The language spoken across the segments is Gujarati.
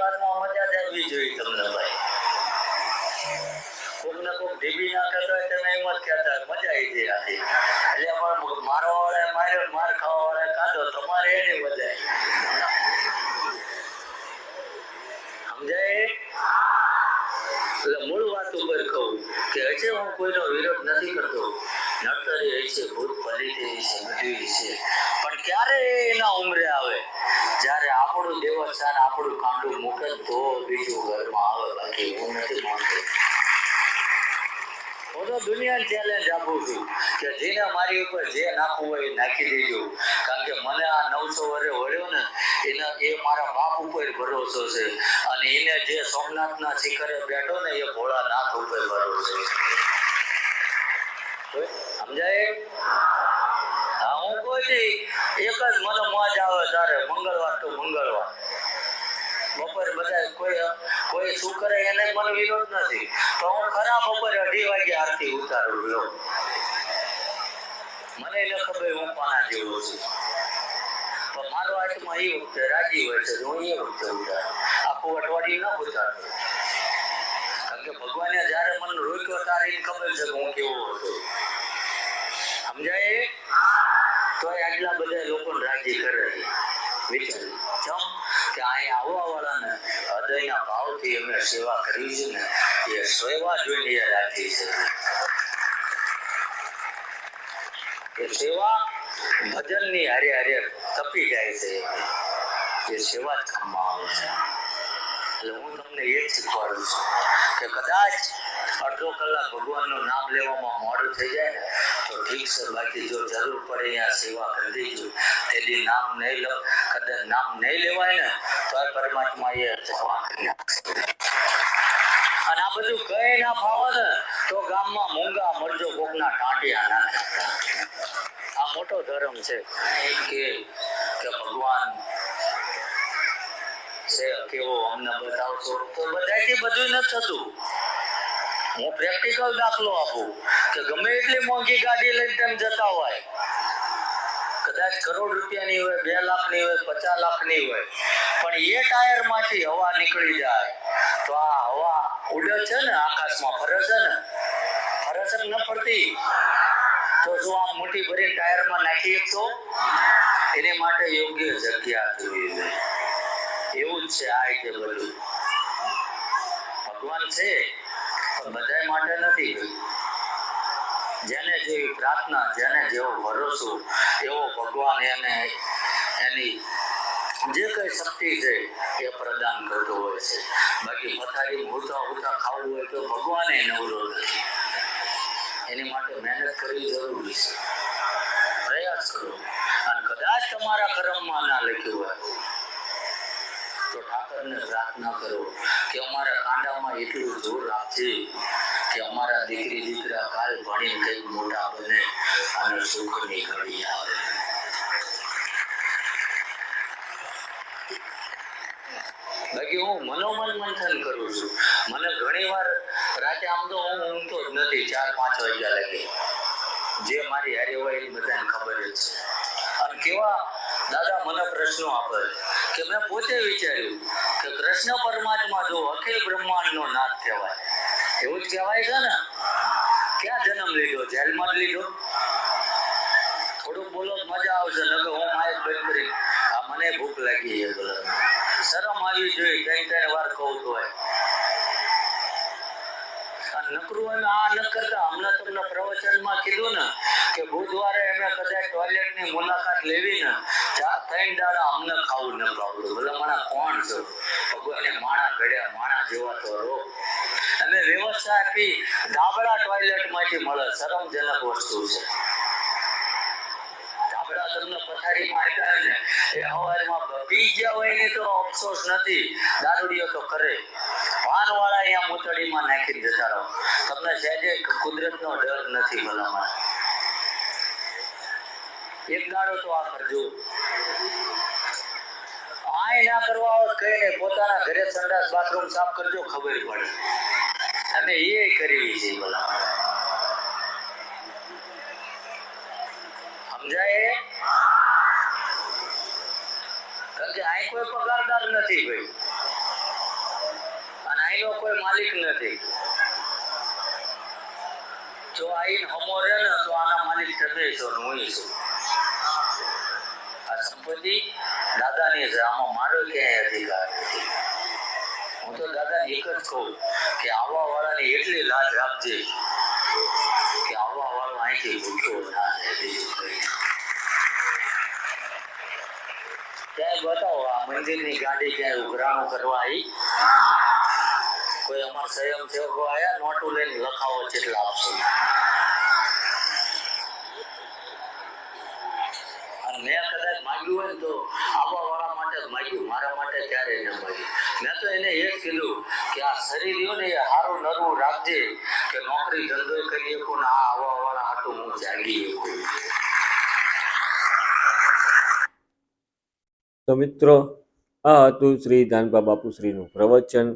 આવડવી જોઈએ તમને ભાઈ. કોક ને કોક ઢીબી નાખે તો તમે એમ જ કહેતા મજા આવી ગઈ આથી એટલે પણ મારો વાળા માર્યો માર ખાવા વાળા કાઢો તમારે એની મજા સમજાય? એટલે મૂળ વાત ઉપર કહું કે હજે હું કોઈનો વિરોધ નથી કરતો. નડતરી છે ભૂત પલિતી છે મજૂરી છે. ક્યારે એના ઉમરે આવે? જ્યારે આપણું દેવસ્થાન આપણું કાંડું મૂકે તો બીજું ઘરમાં આવે, બાકી હું નથી માનતો. હું તો ચેલેન્જ આપું છું કે જેને મારી ઉપર જે નાખવું હોય એ નાખી દેજો. કારણ કે મને આ નવસો વર્ષે વળ્યો ને, એને એ મારા બાપ ઉપર ભરોસો છે. અને એને જે સોમનાથના શિખરે બેઠો ને એ ભોળાનાથ ઉપર ભરોસો છે. સમજાય? હા કોઈ એક જ મને મોજ આવે તારે મંગળવાર તો મંગળવાર. બપોર બધા કોઈ કોઈ શું કરે એને મને વિરોધ નથી. તો હું ખરા બપોરે અઢી વાગે આરતી ઉતારું લો મને ન ખબર હું પાણા જેવો છું. પણ મારો આત્મા એ વખતે રાજી હોય છે હું એ વખતે ઉતારું. આખું અઠવાડિયું ન ઉતારતો કારણ કે ભગવાને જ્યારે મને રોક્યો ત્યારે ખબર છે કે હું કેવો હતો. સમજાય? તો આટલા બધા લોકોને રાજી કરે વિચાર. કે અહીંયા આવવા વાળાને હૃદયના ભાવથી અમે સેવા કરી છે ને, એ સેવા જોઈને રાખી છે. એ સેવા ભજનની હારે હારે તપી જાય છે. એ સેવા જ આવે છે. એટલે હું તમને એ શીખવાડું છું કે કદાચ અડધો કલાક ભગવાનનું નામ લેવામાં મોડું થઈ જાય તો ઠીક છે, બાકી જો જરૂર પડે અહીંયા સેવા કરી દેજો. તેથી નામ નહીં લો, કદાચ નામ નહીં લેવાય ને, તો આ પરમાત્મા એ સેવા કરી અને આ બધું કઈ ના ફાવે ને, તો ગામમાં મૂંગા મરજો કોકના ટાંટિયા ના આ મોટો ધર્મ છે કે કે ભગવાન છે, કેવો અમને બતાવશો. તો બધાથી બધું નથી થતું. હું પ્રેક્ટિકલ દાખલો આપું. કે ગમે એટલી મોંઘી ગાડી લઈને તેમ જતા હોય, કદાચ કરોડ રૂપિયાની હોય, બે લાખની હોય, પચાસ લાખની હોય, પણ એ ટાયરમાંથી હવા નીકળી જાય. તો આ હવા ઉડે છે ને, આકાશમાં ફરે છે ને, ફરે છે ન ફરતી? તો જો આમ મોટી ભરીને ટાયરમાં નાખી તો એની માટે યોગ્ય જગ્યા જોઈએ. એવું જ છે આ રીતે બધું. ભગવાન છે, પણ બધા માટે નથી જેને જેવી પ્રાર્થના, જેને જેવો ભરોસો એવો ભગવાન એને, એની જે કઈ શક્તિ છે એ પ્રદાન કરતો હોય છે. બાકી પથારી ઉઠા ઉઠા ખાવું હોય તો ભગવાને નવરો એની માટે મહેનત કરવી જરૂરી છે. પ્રયાસ કરો. અને કદાચ તમારા કર્મમાં ના લખ્યું હોય, તો ઠાકરને પ્રાર્થના કરો કે અમારા કાંડામાં એટલું જોર રાખજે. કે અમારા દીકરી, દીકરા કાલ ભણી કઈ મોટા, બને, અને સુખની ઘડી આવે. બાકી હું મનોમન મંથન કરું છું. મને ઘણી વાર રાતે આમ તો હું ઊંઘતો જ નથી, ચાર, પાંચ વાગ્યા લાગે. જે મારી હારે હોય એ બધાને ખબર જ છે. અને કેવા દાદા મને પ્રશ્નો આપે કે મેં પોતે વિચાર્યું કે કૃષ્ણ પરમાત્મા જો અખિલ બ્રહ્માંડનો નાથ કહેવાય કહેવાય છે ને, ક્યાં જન્મ લીધો? જેલમાં લીધો? થોડુંક બોલો મજા આવશે, નકર હું માઇક બંધ કરી. આ મને ભૂખ લાગી છે બોલો. શરમ આવી જોઈએ કઈ કઈ વાર કહું તો નકરું અમે આ ન કરતા. હમણાં તમને પ્રવચનમાં કીધું ને કે બુધવારે અમે કદાચ ટોયલેટની મુલાકાત લેવી ને, ચા ત્રણ દાડા અમને ખાવું ન ખાવું ભલે મારા કોણ છો? ભગવાને માણા ઘડ્યા, માણા જેવા તો રહો. અને વ્યવસ્થા આપી ધાબળા ટોયલેટમાંથી મળે, શરમજનક વસ્તુ છે. અફસોસ નથી. દારૂડિયો તો કરે. વાનવાળા અહીંયા મૂતળીમાં નાખી જતા રહો. તમને સહેજે કુદરતનો ડર નથી ભલામણ. એક દાડો તો આ કરજો. આય ના કરવા આવે કઈ નહીં પોતાના ઘરે સંડાસ બાથરૂમ સાફ કરજો, ખબર પડે. અને એ કરવી છે સમજાય? કારણ કે અહીં કોઈ પગારદાર નથી ભાઈ. કોઈ માલિક નથી. જો આઈન હમો રહે ને તો આના માલિક તમે છો હું છું. આ સંપત્તિ દાદાની છે આમાં મારો ક્યાંય અધિકાર હું તો દાદાને એક જ કહું કે આવવા વાળાની એટલી લાજ રાખજે કે આવવા વાળો અહીંથી ભૂલતો ના. ક્યાંય બતાવો, આ મંદિરની ગાડી ક્યાંય ઉઘરાણું કરવા આવી? કોઈ અમાર સ્વયં સેવકો આયા નોટું લઈને લખાવો જેટલા આપશો અને મેં કદાચ માંગ્યું હોય તો આવવા વાળા માટે માંગ્યું, મારા માટે ત્યારે ન માંગ્યું. મેં તો એને એ જ કીધું કે આ શરીર રહ્યું ને એ સારું નરવું રાખજે કે નોકરી ધંધો કરી શકું ને આ આવવા વાળા હાટું હું જાગી તો મિત્રો, આ હતું શ્રી ધાનબા બાપુશ્રીનું પ્રવચન.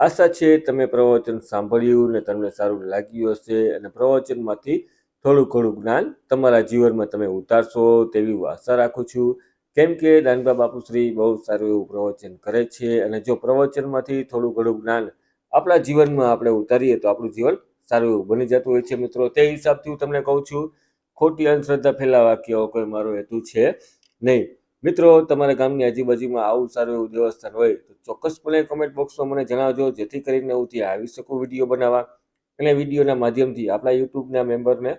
આશા છે તમે પ્રવચન સાંભળ્યું ને તમને સારું લાગ્યું હશે અને પ્રવચનમાંથી થોડું ઘણું જ્ઞાન તમારા જીવનમાં તમે ઉતારશો તેવી આશા રાખું છું. કેમ કે દાનબા બાપુશ્રી બહુ સારું એવું પ્રવચન કરે છે અને જો પ્રવચનમાંથી થોડું ઘણું જ્ઞાન આપણા જીવનમાં આપણે ઉતારીએ તો આપણું જીવન સારું એવું બની જતું હોય છે મિત્રો. તે હિસાબથી હું તમને કહું છું, ખોટી અંધશ્રદ્ધા ફેલાવા કે કોઈ મારો હેતુ છે નહીં. મિત્રો, તમારા ગામની આજુબાજુમાં આવું સારું એવું દેવસ્થાન હોય તો ચોક્કસપણે કમેન્ટ બોક્સમાં મને જણાવજો, જેથી કરીને હું ત્યાં આવી શકું વીડિયો બનાવવા. અને વિડીયોના માધ્યમથી આપણા યુટ્યુબના મેમ્બરને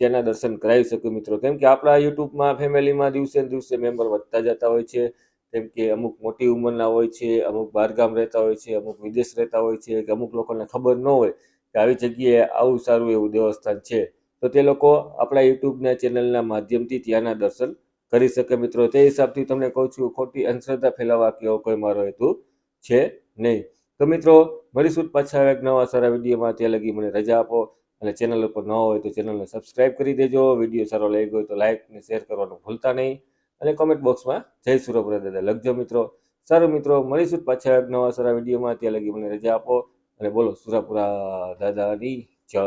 ત્યાંના દર્શન કરાવી શકું મિત્રો. કેમ કે આપણા યુટ્યુબમાં ફેમિલીમાં દિવસે દિવસે મેમ્બર વધતા જતા હોય છે. કેમ કે અમુક મોટી ઉંમરના હોય છે, અમુક બહારગામ રહેતા હોય છે, અમુક વિદેશ રહેતા હોય છે, કે અમુક લોકોને ખબર ન હોય કે આવી જગ્યાએ આવું સારું એવું દેવસ્થાન છે. તો તે લોકો આપણા યુટ્યુબના ચેનલના માધ્યમથી ત્યાંના દર્શન કરી શકે મિત્રો. તે હિસાબથી તમને કહું છું, ખોટી અંધશ્રદ્ધા ફેલાવવા કેવો કોઈ મારો હેતુ છે નહીં. તો મિત્રો મળીશું પાછા એક નવા સારા વિડીયોમાં. ત્યાં લગી મને રજા આપો. અને ચેનલ ઉપર ન હોય તો ચેનલને સબસ્ક્રાઇબ કરી દેજો. વીડિયો સારો લાગ્યો હોય તો લાઇક ને શેર કરવાનું ભૂલતા નહીં. અને કોમેન્ટ બોક્સમાં જય સુરપુરા દાદા લખજો મિત્રો. સારું મિત્રો મળીશું પાછા એક નવા સારા વિડીયોમાં. ત્યાં લગી મને રજા આપો. અને બોલો સુરાપુરા દાદાની જય.